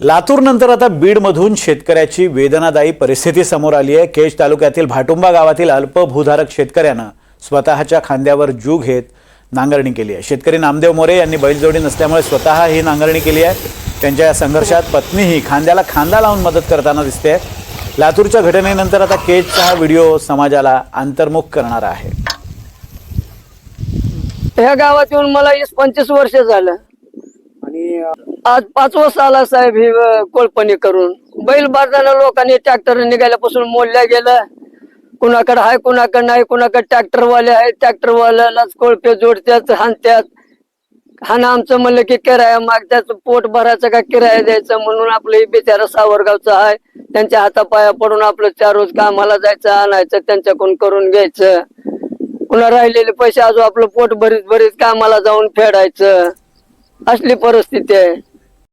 लातूर नंतर आता बीडमधून शेतकऱ्याची वेदनादायी परिस्थिती समोर आली आहे. केज तालुक्यातील भाटुंबा गावातील अल्पभूधारक शेतकऱ्यानं स्वतःच्या खांद्यावर जू घेत नांगरणी केली आहे. शेतकरी नामदेव मोरे यांनी बैलजोडी नसल्यामुळे स्वतः ही नांगरणी केली आहे. त्यांच्या या संघर्षात पत्नीही खांद्याला खांदा लावून मदत करताना दिसते लातूरच्या घटनेनंतर आता केजचा हा व्हिडिओ समाजाला अंतर्मुख करणारा आहे. ह्या गावात येऊन मला वीस पंचवीस वर्ष झालं. आणि आज पाच साल आला साहेब हे कोळपणी करून. बैल बाजारला लोकांनी ट्रॅक्टर निघाल्यापासून मोडल्या गेलं. कुणाकडे आहे कुणाकडे नाही कुणाकडे ट्रॅक्टर वाले आहे ट्रॅक्टरवाल्यालाच कोळपे जोडत्यात हाणत्यात. हाना आमचं म्हणलं की किराया मागत्यात पोट भरायचं का किराया द्यायचं म्हणून आपलं बिचारा सावरगावचं आहे त्यांच्या हातापाया पडून आपलं चार रोज कामाला जायचं आणायचं त्यांच्याकडून करून घ्यायचं. पुन्हा राहिलेले पैसे अजून आपलं पोट भरीत भरीत कामाला जाऊन फेडायचं. असली परिस्थिती आहे.